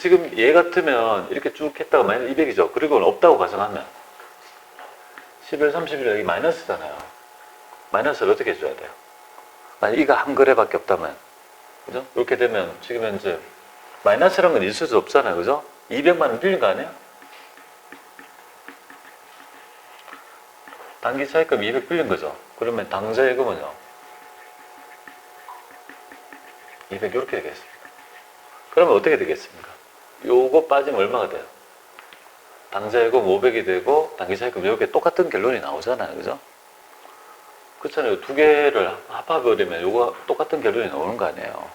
지금 얘 같으면 이렇게 쭉 했다가 마이너스 200이죠. 그리고 없다고 가정하면 11, 31 여기 마이너스잖아요. 마이너스를 어떻게 해줘야 돼요? 만약 이가 한 거래밖에 없다면 그죠? 이렇게 되면 지금 현재 마이너스라는 건 있을 수 없잖아요. 그죠? 200만 원 빌린 거 아니에요? 단기 차익금 200 빌린 거죠. 그러면 당좌 예금은요? 200 이렇게 되겠습니다. 그러면 어떻게 되겠습니까? 요거 빠지면 얼마가 돼요? 당좌 예금 500이 되고 단기 차익금 이렇게 똑같은 결론이 나오잖아요. 그죠? 그렇잖아요. 두 개를 합합해버리면 요거 똑같은 결론이 나오는 거 아니에요.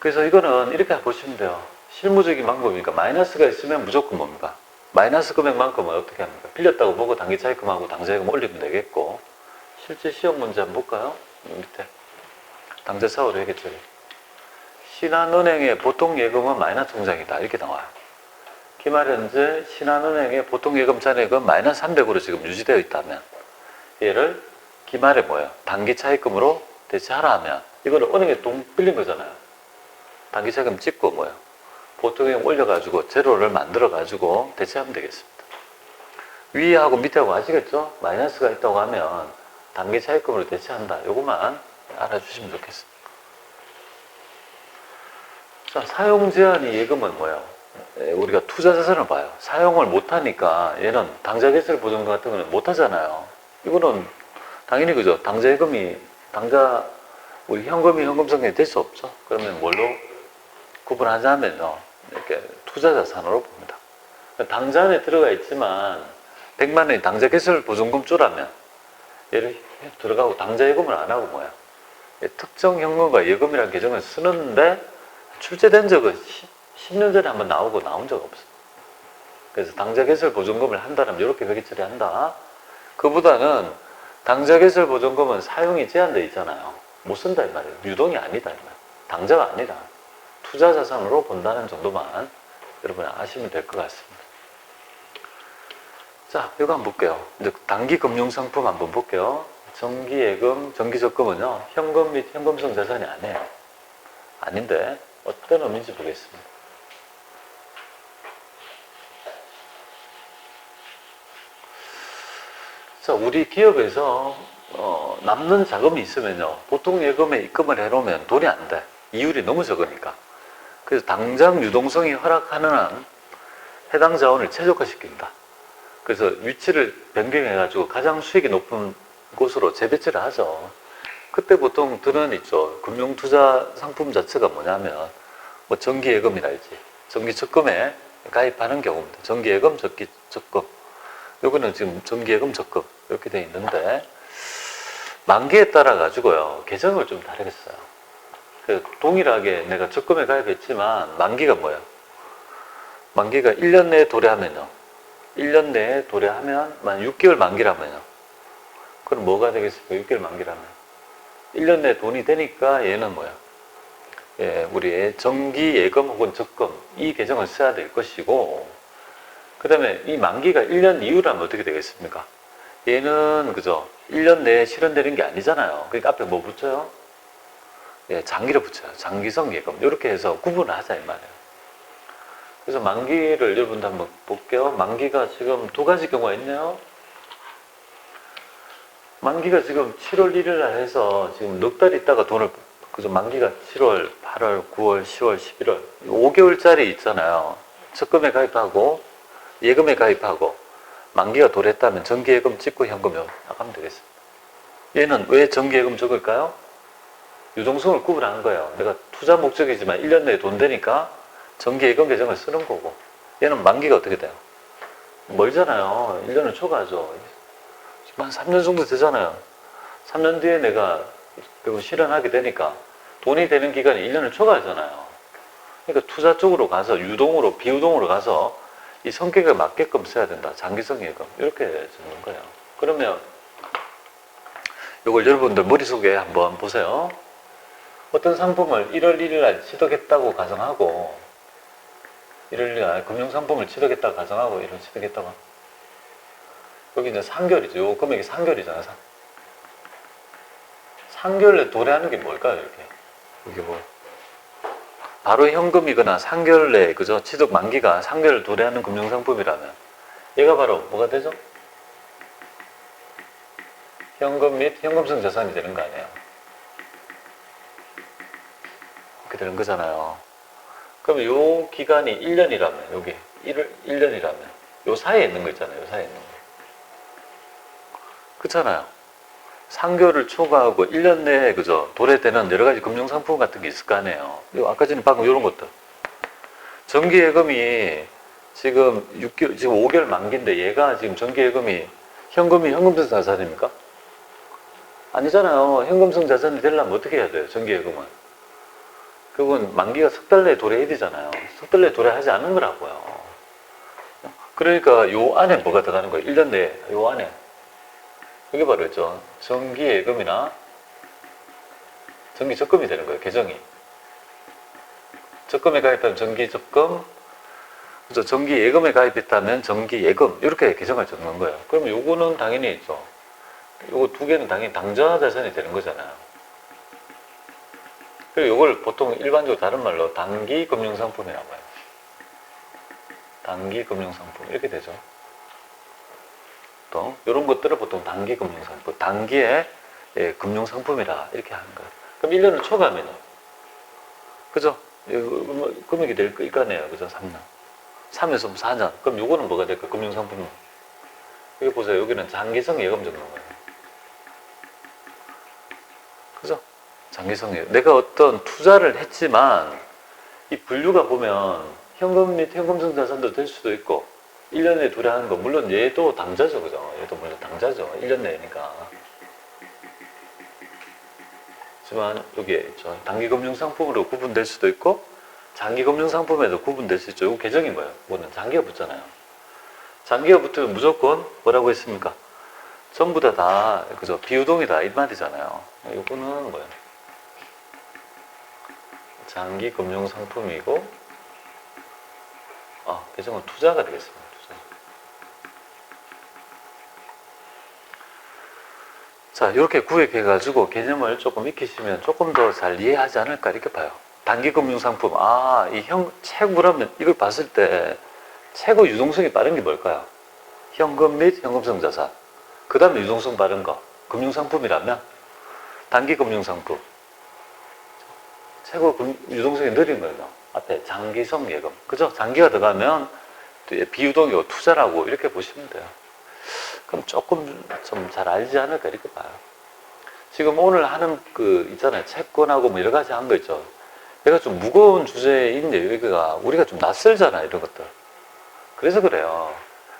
그래서 이거는 이렇게 보시면 돼요. 실무적인 방법이니까 마이너스가 있으면 무조건 뭡니까? 마이너스 금액만큼은 어떻게 합니까? 빌렸다고 보고 단기 차익금하고 당좌예금 올리면 되겠고 실제 시험 문제 한번 볼까요? 밑에 당좌 사고로 했겠죠. 신한은행의 보통 예금은 마이너스 통장이다 이렇게 나와요. 기말현재 신한은행의 보통 예금 잔액은 마이너스 300으로 지금 유지되어 있다면 얘를 기말에 뭐예요? 단기 차익금으로 대체하라 하면 이거를 은행에 돈 빌린 거잖아요. 단기 차익금 찍고 뭐예요? 보통에 올려가지고 제로를 만들어가지고 대체하면 되겠습니다. 위하고 밑하고 아시겠죠? 마이너스가 있다고 하면 단기 차익금으로 대체한다. 요것만 알아주시면 좋겠습니다. 자, 사용 제한이 예금은 뭐예요? 예, 우리가 투자 자산을 봐요. 사용을 못하니까 얘는 당좌 개설 보증금 같은 거는 못하잖아요. 이거는 당연히 그죠. 당좌 예금이 당좌 우리 현금이 현금 성격이 될 수 없죠. 그러면 뭘로 구분하자면요. 이렇게 투자 자산으로 봅니다. 당좌 안에 들어가 있지만 100만 원이 당좌 개설 보증금 쪼라면 얘를 들어가고 당좌 예금을 안 하고 뭐야? 예, 특정 현금과 예금이라는 계정을 쓰는데 출제된 적은 10, 년 전에 한번 나오고 나온 적 없어. 그래서 당좌 개설 보증금을 한다면 이렇게 회계 처리한다. 그보다는 당좌 개설 보증금은 사용이 제한돼 있잖아요. 못 쓴다 이 말이에요. 유동이 아니다 이 말. 당좌가 아니다. 투자 자산으로 본다는 정도만 여러분 아시면 될 것 같습니다. 자, 이거 한번 볼게요. 이제 단기 금융 상품 한번 볼게요. 정기 예금, 정기 적금은요, 현금 및 현금성 자산이 아니에요. 아닌데, 어떤 의미인지 보겠습니다. 자, 우리 기업에서 어, 남는 자금이 있으면요, 보통 예금에 입금을 해놓으면 돈이 안 돼. 이율이 너무 적으니까. 그래서 당장 유동성이 허락하는 한 해당 자원을 최적화시킨다. 그래서 위치를 변경해가지고 가장 수익이 높은 곳으로 재배치를 하죠. 그때 보통 드는 있죠. 금융투자 상품 자체가 뭐냐면, 뭐 정기예금이랄지, 정기적금에 가입하는 경우입니다. 정기예금, 정기적금. 요거는 지금 정기예금, 적금. 이렇게 돼 있는데, 만기에 따라 가지고요, 계정을 좀 다르겠어요. 그 동일하게 내가 적금에 가입했지만, 만기가 뭐예요? 만기가 1년 내에 도래하면요. 1년 내에 도래하면, 만 6개월 만기라면요. 그럼 뭐가 되겠습니까? 6개월 만기라면. 1년 내에 돈이 되니까 얘는 뭐야? 예, 우리의 정기 예금 혹은 적금, 이 계정을 써야 될 것이고, 그 다음에 이 만기가 1년 이후라면 어떻게 되겠습니까? 얘는, 그죠? 1년 내에 실현되는 게 아니잖아요. 그러니까 앞에 뭐 붙여요? 예, 장기를 붙여요. 장기성 예금. 이렇게 해서 구분을 하자, 이 말이에요. 그래서 만기를 여러분들 한번 볼게요. 만기가 지금 두 가지 경우가 있네요. 만기가 지금 7월 1일 날 해서 지금 넉 달 있다가 돈을, 그죠? 만기가 7월, 8월, 9월, 10월, 11월. 5개월짜리 있잖아요. 적금에 가입하고, 예금에 가입하고, 만기가 도래했다면 정기예금 찍고 현금에 나가면 되겠습니다. 얘는 왜 정기예금 적을까요? 유동성을 구분하는 거예요. 내가 투자 목적이지만 1년 내에 돈 되니까 정기예금 계정을 쓰는 거고, 얘는 만기가 어떻게 돼요? 멀잖아요. 1년을 초과 한 3년 정도 되잖아요. 3년 뒤에 내가 그거 실현하게 되니까 돈이 되는 기간이 1년을 초과하잖아요. 그러니까 투자 쪽으로 가서 유동으로, 비유동으로 가서 이 성격에 맞게끔 써야 된다. 장기성 예금. 이렇게 적는 거예요. 그러면 이걸 여러분들 머릿속에 한번 보세요. 어떤 상품을 1월 1일 날 취득했다고 가정하고 1월 1일 날 금융상품을 취득했다고 가정하고 이런 취득했다고 여기 이제 3개월이죠. 요 금액이 3개월이잖아요. 3, 개월에 도래하는 게 뭘까요, 이렇게? 이게 뭐. 바로 현금이거나 3개월 내에 그죠? 취득 만기가 3개월 도래하는 금융상품이라면 얘가 바로 뭐가 되죠? 현금 및 현금성 자산이 되는 거 아니에요? 이렇게 되는 거잖아요. 그럼 요 기간이 1년이라면 여기 1, 1년이라면 요 사이에 있는 거 있잖아요. 요 사이에 있는 거. 그렇잖아요. 3개월을 초과하고 1년 내에 그죠 도래되는 여러 가지 금융 상품 같은 게 있을 거 아니에요. 요 아까 전에 방금 이런 것들. 정기예금이 지금 6개월, 지금 5개월 만기인데 얘가 지금 정기예금이 현금이 현금성 자산입니까? 아니잖아요. 현금성 자산이 되려면 어떻게 해야 돼요? 정기예금은. 그건 만기가 석 달 내에 도래해야 되잖아요. 석 달 내에 도래하지 않는 거라고요. 그러니까 요 안에 뭐가 들어가는 거예요? 1년 내에 요 안에. 그게 바로 있죠. 정기 예금이나 정기 적금이 되는 거예요. 계정이. 적금에 가입하면 정기 적금, 그죠? 정기 예금에 가입했다면 정기 예금 이렇게 계정을 적는 거예요. 그러면 요거는 당연히 있죠. 요거 두 개는 당연히 당좌 자산이 되는 거잖아요. 그리고 이걸 보통 일반적으로 다른 말로 단기 금융상품이라고 해요. 단기 금융상품 이렇게 되죠. 또 이런 것들을 보통 단기 금융상품, 단기의 예, 금융상품이라 이렇게 하는 거예요. 그럼 1년을 초과하면요. 그죠? 이 뭐, 금액이 될 거, 있거네요. 그죠? 3년. 3에서 4년. 그럼 요거는 뭐가 될까? 금융상품은. 여기 보세요. 여기는 장기성 예금 적는 거예요. 그죠? 장기성 예금. 내가 어떤 투자를 했지만 이 분류가 보면 현금 및 현금성 자산도 될 수도 있고 1년에 둘에 하는 거 물론 얘도 당자죠. 그죠? 얘도 물론 당자죠. 1년 내니까. 하지만 여기에 있죠. 단기 금융 상품으로 구분될 수도 있고 장기 금융 상품에도 구분될 수 있죠. 이거 계정이 뭐예요? 뭐는 장기가 붙잖아요. 장기가 붙으면 무조건 뭐라고 했습니까? 전부 다 다 그죠? 비유동이다 이 말이잖아요. 이거는 뭐예요? 장기 금융 상품이고 아, 계정은 투자가 되겠습니다. 투 자. 자, 이렇게 구획해가지고 개념을 조금 익히시면 조금 더 잘 이해하지 않을까 이렇게 봐요. 단기 금융상품, 아, 이 형, 채굴하면 이걸 봤을 때 최고 유동성이 빠른 게 뭘까요? 현금 및 현금성 자산. 그 다음에 유동성 빠른 거. 금융상품이라면 단기 금융상품. 최고 금- 유동성이 느린 거예요. 앞에 장기성 예금. 그죠? 장기가 들어가면 또 비유동이고 투자라고 이렇게 보시면 돼요. 그럼 조금 좀 잘 알지 않을까 이렇게 봐요. 지금 오늘 하는 그 있잖아요. 채권하고 뭐 여러 가지 한 거 있죠. 얘가 좀 무거운 주제인데 여기가 우리가 좀 낯설잖아요. 이런 것들. 그래서 그래요.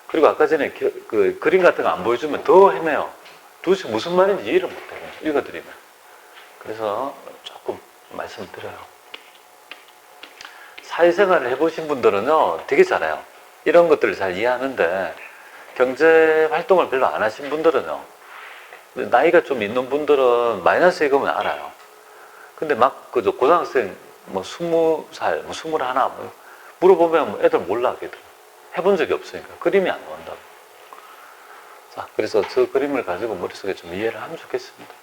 그리고 아까 전에 기- 그 그림 같은 거 안 보여주면 더 헤매요. 도대체 무슨 말인지 이해를 못해요. 읽어드리면. 그래서 조금 말씀을 드려요. 사회생활을 해보신 분들은요, 되게 잘해요. 이런 것들을 잘 이해하는데, 경제 활동을 별로 안 하신 분들은요, 나이가 좀 있는 분들은 마이너스 예금은 알아요. 근데 막, 그저 고등학생, 뭐, 스무 살, 뭐, 스물 하나, 뭐, 물어보면 뭐 애들 몰라, 걔들. 해본 적이 없으니까. 그림이 안 나온다고. 자, 그래서 저 그림을 가지고 머릿속에 좀 이해를 하면 좋겠습니다.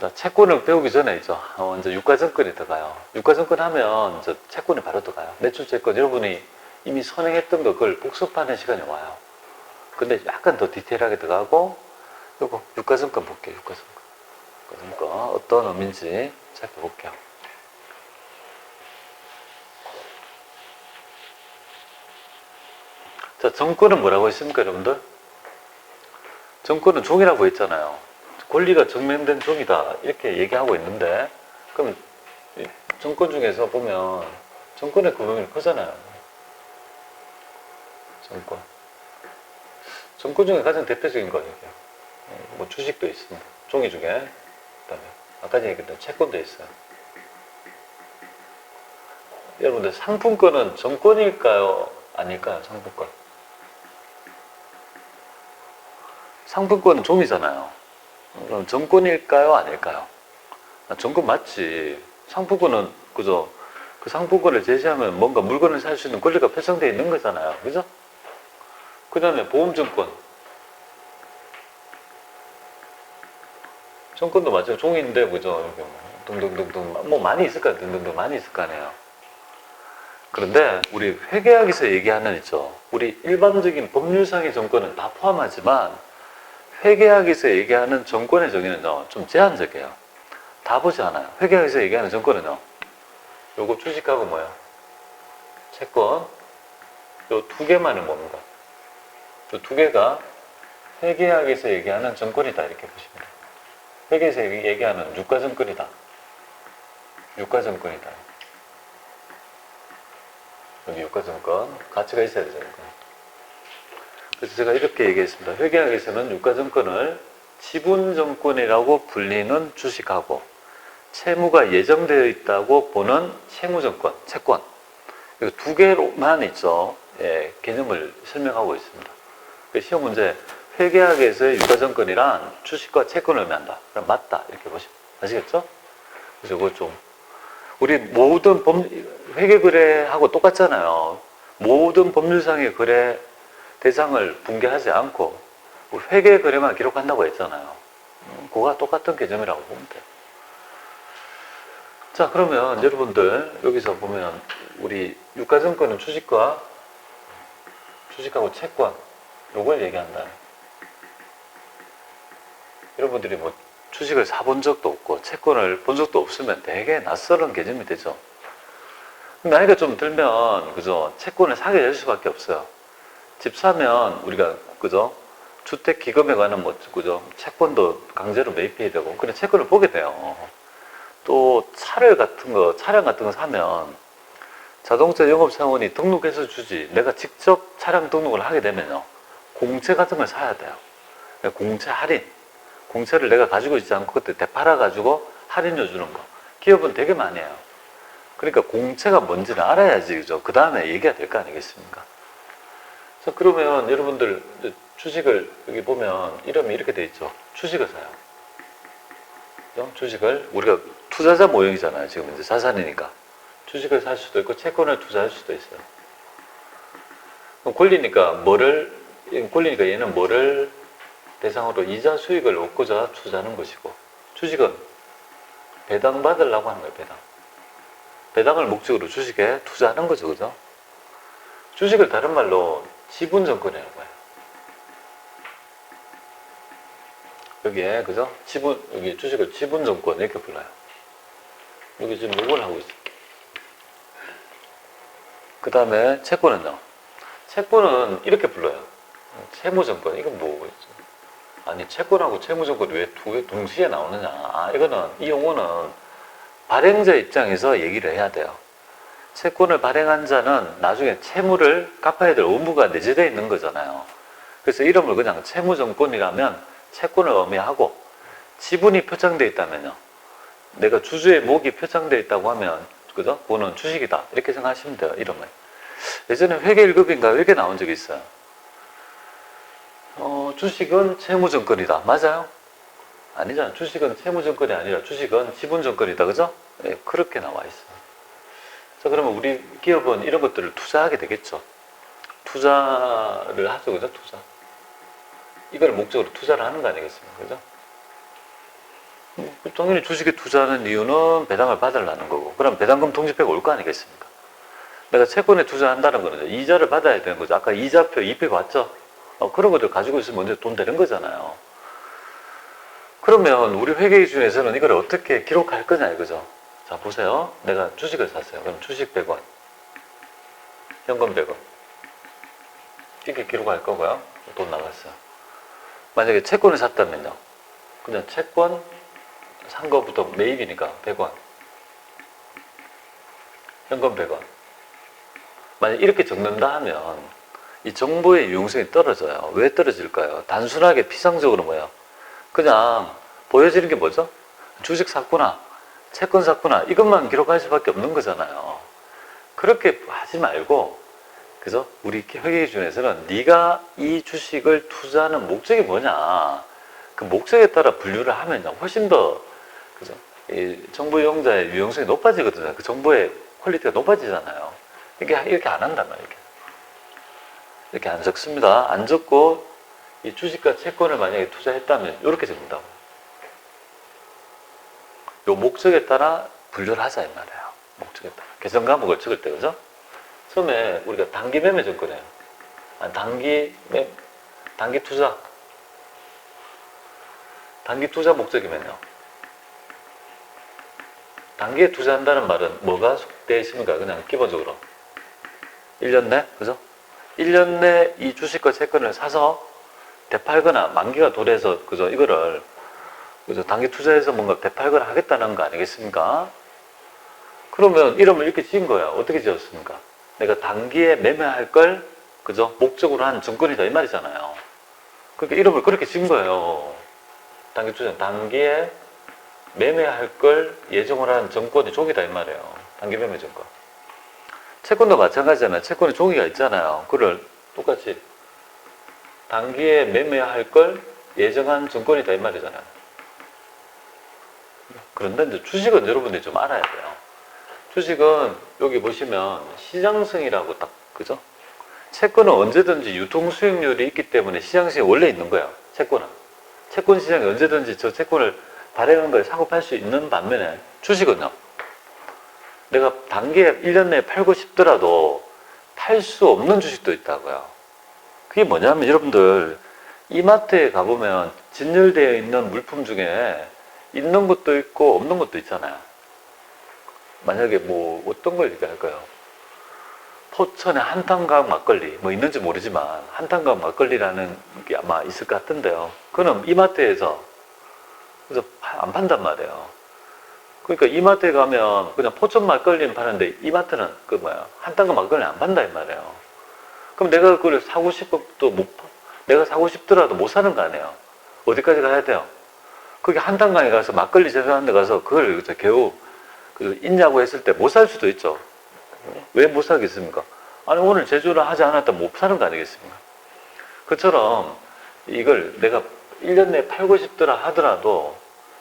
자, 채권을 배우기 전에 이제 어, 이제 유가증권이 들어가요. 유가증권 하면 이제 채권이 바로 들어가요. 매출 채권 여러분이 이미 선행했던 거 그걸 복습하는 시간이 와요. 근데 약간 더 디테일하게 들어가고 요거 유가증권 볼게요. 유가증권. 유가증권 어떤 의미인지 살펴볼게요. 자, 정권은 뭐라고 했습니까, 여러분들? 정권은 종이라고 했잖아요. 권리가 증명된 종이다. 이렇게 얘기하고 있는데, 그럼 이 정권 중에서 보면 정권의 금융이 크잖아요. 정권. 정권 중에 가장 대표적인 거 이게. 뭐 주식도 있습니다. 종이 중에. 그다음에 아까 얘기했던 채권도 있어요. 여러분들 상품권은 정권일까요? 아닐까요? 상품권. 상품권은 종이잖아요. 그럼 정권일까요? 아닐까요? 아, 정권 맞지. 상품권은 그죠? 그 상품권을 제시하면 뭔가 물건을 살 수 있는 권리가 편성되어 있는 거잖아요. 그죠? 그 다음에 보험증권. 정권도 맞죠. 종이인데, 그죠? 이렇게 뭐 등등등등 뭐 많이 있을 거 아니에요. 등등등 많이 있을 거 아니에요. 그런데 우리 회계학에서 얘기하는 있죠. 우리 일반적인 법률상의 정권은 다 포함하지만 회계학에서 얘기하는 정권의 정의는요 좀 제한적이에요. 다 보지 않아요. 회계학에서 얘기하는 정권은요. 요거 주식하고 뭐야? 채권 요 두 개만을 뭡니다. 요두 개가 회계학에서 얘기하는 정권이다 이렇게 보시면 돼요. 회계에서 얘기- 얘기하는 유가 정권이다. 유가 정권이다. 여기 유가 정권 가치가 있어야 되잖아요. 그래서 제가 이렇게 얘기했습니다. 회계학에서는 유가 정권을 지분 정권이라고 불리는 주식하고 채무가 예정되어 있다고 보는 채무 정권, 채권 이 두 개로만 있죠. 예, 개념을 설명하고 있습니다. 그 시험 문제 회계학에서의 유가정권이란 주식과 채권을 의미한다. 그럼 맞다 이렇게 보시면 아시겠죠? 그래서 이거 좀 우리 모든 법 회계 거래하고 똑같잖아요. 모든 법률상의 거래 대상을 붕괴하지 않고 우리 회계 거래만 기록한다고 했잖아요. 음, 그거가 똑같은 개념이라고 보면 돼요. 자, 그러면 여러분들 여기서 보면 우리 유가증권은 주식과 주식하고 채권 요걸 얘기한다. 여러분들이 뭐 주식을 사본 적도 없고 채권을 본 적도 없으면 되게 낯설은 개념이 되죠. 나이가 좀 들면 그죠 채권을 사게 될 수밖에 없어요. 집 사면 우리가 그죠 주택 기금에 관한 뭐 그죠 채권도 강제로 매입해야 되고 그런 채권을 보게 돼요. 또 차를 같은 거 차량 같은 거 사면 자동차 영업 사원이 등록해서 주지 내가 직접 차량 등록을 하게 되면요 공채 같은 걸 사야 돼요. 공채 할인 공채를 내가 가지고 있지 않고 그때 되팔아 가지고 할인해 주는 거 기업은 되게 많이 해요. 그러니까 공채가 뭔지를 알아야지 그죠 그 다음에 얘기가 될 거 아니겠습니까? 자 그러면 여러분들 주식을 여기 보면 이름이 이렇게 돼 있죠. 주식을 사요. 그죠? 주식을 우리가 투자자 모형이잖아요. 지금 이제 자산이니까 주식을 살 수도 있고 채권을 투자할 수도 있어요. 권리니까 뭐를 권리니까 얘는 뭐를 대상으로 이자 수익을 얻고자 투자하는 것이고 주식은 배당 받으려고 하는 거예요. 배당. 배당을 목적으로 주식에 투자하는 거죠. 그죠? 주식을 다른 말로 지분 정권이라고 해요. 여기에 그죠? 지분 여기 주식을 지분 정권 이렇게 불러요. 여기 지금 이걸 하고 있어요. 그 다음에 채권은요. 채권은 이렇게 불러요. 채무정권. 이건 뭐겠죠? 아니, 채권하고 채무정권이 왜두 개 동시에 나오느냐. 아, 이거는, 이 용어는 발행자 입장에서 얘기를 해야 돼요. 채권을 발행한 자는 나중에 채무를 갚아야 될 의무가 내재되어 있는 거잖아요. 그래서 이름을 그냥 채무정권이라면 채권을 의미하고 지분이 표창되어 있다면요. 내가 주주의 목이 표창되어 있다고 하면 그죠? 그거는 주식이다. 이렇게 생각하시면 돼요. 이름을. 예전에 회계 1급인가 회계 나온 적이 있어요. 어, 주식은 채무증권이다. 맞아요? 아니잖아. 주식은 채무증권이 아니라 주식은 지분증권이다. 그죠? 예, 그렇게 나와 있어요. 자, 그러면 우리 기업은 이런 것들을 투자하게 되겠죠. 투자를 하죠. 그죠? 투자. 이걸 목적으로 투자를 하는 거 아니겠습니까? 그죠? 당연히 주식에 투자하는 이유는 배당을 받으려는 거고, 그럼 배당금 통지표가 올 거 아니겠습니까? 내가 채권에 투자한다는 거는 이자를 받아야 되는 거죠. 아까 이자표, 이표 봤죠? 어, 그런 것들 가지고 있으면 먼저 돈 되는 거잖아요. 그러면 우리 회계 기준에서는 이걸 어떻게 기록할 거냐 이거죠. 자, 보세요. 내가 주식을 샀어요. 그럼 주식 100원, 현금 100원. 이렇게 기록할 거고요. 돈 나갔어요. 만약에 채권을 샀다면요. 그냥 채권 산 거부터 매입이니까 100원. 현금 100원. 만약 이렇게 적는다 하면 이 정보의 유용성이 떨어져요. 왜 떨어질까요? 단순하게 피상적으로 뭐예요? 그냥 보여지는 게 뭐죠? 주식 샀구나, 채권 샀구나, 이것만 기록할 수밖에 없는 거잖아요. 그렇게 하지 말고, 그죠? 우리 회계 기준에서는 네가 이 주식을 투자하는 목적이 뭐냐, 그 목적에 따라 분류를 하면요, 훨씬 더, 그죠? 이 정보 이용자의 유용성이 높아지거든요. 그 정보의 퀄리티가 높아지잖아요. 이게 이렇게 안 한단 말이에요. 이렇게. 안 적습니다. 안 적고 이 주식과 채권을 만약에 투자했다면 이렇게 적는다고. 요 목적에 따라 분류를 하자 이 말이에요. 목적에 따라. 개정 과목을 찍을 때 그죠? 처음에 우리가 단기 매매 정권이에요. 아, 단기 매, 단기 투자. 단기 투자 목적이면요. 단기에 투자한다는 말은 뭐가 속되어 있습니까? 그냥 기본적으로. 1년 내? 그죠? 1년 내 이 주식과 채권을 사서 되팔거나 만기가 도래해서 그죠? 이거를 그죠? 단기 투자해서 뭔가 되팔거나 하겠다는 거 아니겠습니까? 그러면 이름을 이렇게 지은 거야. 어떻게 지었습니까? 내가 단기에 매매할 걸 그죠? 목적으로 한 증권이다 이 말이잖아요. 그러니까 이름을 그렇게 지은 거예요. 단기 투자 단기에 매매할 걸 예정을 한 정권이 종이다 이 말이에요. 단기 매매 정권. 채권도 마찬가지잖아요. 채권에 종이가 있잖아요. 그걸 똑같이 단기에 매매할 걸 예정한 정권이다 이 말이잖아요. 그런데 이제 주식은 여러분들이 좀 알아야 돼요. 주식은 여기 보시면 시장성이라고 딱 그죠? 채권은 언제든지 유통 수익률이 있기 때문에 시장성이 원래 있는 거예요. 채권은 채권 시장이 언제든지 저 채권을 발행한 걸 사고 팔 수 있는 반면에 주식은요. 내가 단기에 1년 내에 팔고 싶더라도 팔 수 없는 주식도 있다고요. 그게 뭐냐면 여러분들 이마트에 가보면 진열되어 있는 물품 중에 있는 것도 있고 없는 것도 있잖아요. 만약에 뭐 어떤 걸 얘기할까요? 포천의 한탄강 막걸리 뭐 있는지 모르지만 한탄강 막걸리라는 게 아마 있을 것 같은데요. 그거는 이마트에서 그래서 파- 안 판단 말이에요. 그러니까 이마트에 가면 그냥 포천 막걸리는 파는데 이마트는 그 뭐야 한탄강 막걸리 안 판다 이 말이에요. 그럼 내가 그걸 사고 싶어도 못 파- 내가 사고 싶더라도 못 사는 거 아니에요. 어디까지 가야 돼요? 그게 한탄강에 가서 막걸리 제조하는 데 가서 그걸 겨우 그 있냐고 했을 때 못 살 수도 있죠. 왜 못 사겠습니까? 아니 오늘 제조를 하지 않았다면 못 사는 거 아니겠습니까? 그처럼 이걸 내가 1년 내에 팔고 싶더라 하더라도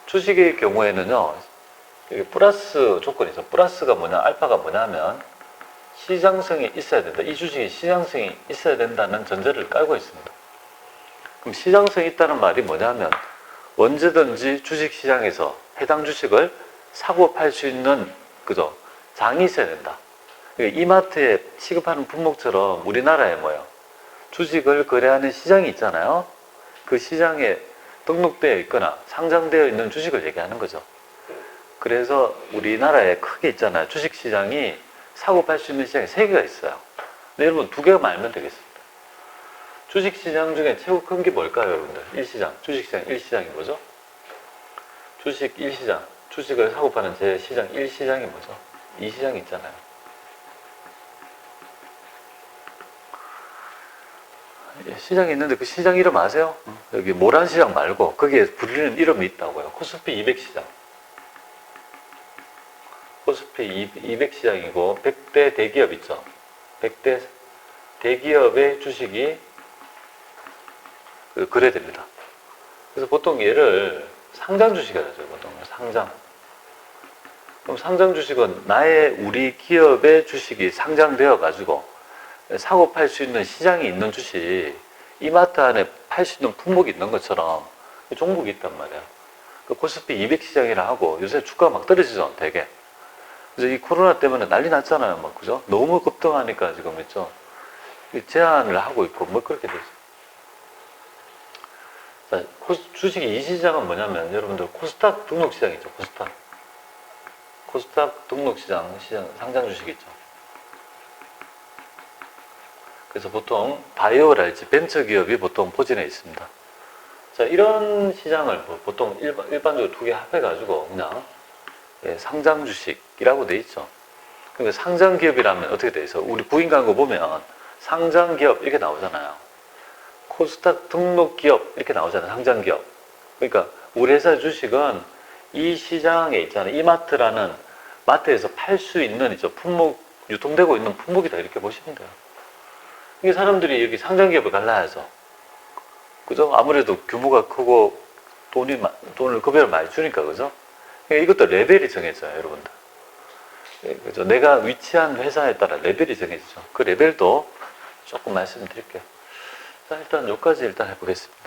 주식의 경우에는요 이게 플러스 조건이 있어. 플러스가 뭐냐 알파가 뭐냐면 시장성이 있어야 된다. 이 주식이 시장성이 있어야 된다는 전제를 깔고 있습니다. 그럼 시장성이 있다는 말이 뭐냐면 언제든지 주식시장에서 해당 주식을 사고 팔 수 있는 그죠? 장이 있어야 된다. 그러니까 이마트에 취급하는 품목처럼 우리나라에 뭐요? 주식을 거래하는 시장이 있잖아요. 그 시장에 등록되어 있거나 상장되어 있는 주식을 얘기하는 거죠. 그래서 우리나라에 크게 있잖아요. 주식 시장이 사고 팔 수 있는 시장이 세 개가 있어요. 근데 여러분 두 개만 알면 되겠습니다. 주식 시장 중에 최고 큰 게 뭘까요, 여러분들? 1시장. 주식 시장 1시장이 뭐죠? 주식 1시장. 주식을 사고 파는 제 시장 1시장이 뭐죠? 2시장이 있잖아요. 예, 시장이 있는데 그 시장 이름 아세요? 여기 모란 시장 말고 거기에 불리는 이름이 있다고요. 코스피 200 시장. 코스피 200 시장이고 100대 대기업 있죠. 100대 대기업의 주식이 그 거래됩니다. 그래서 보통 얘를 상장 주식이라고 하죠. 보통 상장. 그럼 상장 주식은 나의 우리 기업의 주식이 상장되어 가지고 사고 팔 수 있는 시장이 있는 주식, 이마트 안에 팔 수 있는 품목이 있는 것처럼 그 종목이 있단 말이야. 그 코스피 200 시장이라 하고 요새 주가가 막 떨어지죠, 되게. 그래서 이 코로나 때문에 난리 났잖아요, 막, 그죠? 너무 급등하니까 지금 있죠. 이 제한을 하고 있고, 뭐 그렇게 되죠. 자, 코- 주식 이 시장은 뭐냐면 여러분들 코스닥 등록 시장이죠, 코스닥. 코스닥 등록 시장, 시장, 상장 주식 있죠. 그래서 보통 바이오랄지 벤처 기업이 보통 포진해 있습니다. 자, 이런 시장을 뭐 보통 일반, 일반적으로 두 개 합해가지고 그냥 예, 상장 주식이라고 돼 있죠. 그러니까 상장 기업이라면 어떻게 돼 있어? 우리 부인 광고 보면 상장 기업 이렇게 나오잖아요. 코스닥 등록 기업 이렇게 나오잖아요. 상장 기업. 그러니까 우리 회사 주식은 이 시장에 있잖아요. 이마트라는 마트에서 팔 수 있는 이제 품목 유통되고 있는 품목이다 이렇게 보시면 돼요. 이게 사람들이 여기 상장 기업을 갈라야죠. 그죠? 아무래도 규모가 크고 돈이, 마- 돈을 급여를 많이 주니까, 그죠? 그러니까 이것도 레벨이 정해져요, 여러분들. 예, 그죠? 내가 위치한 회사에 따라 레벨이 정해지죠. 그 레벨도 조금 말씀드릴게요. 자, 일단 여기까지 일단 해보겠습니다.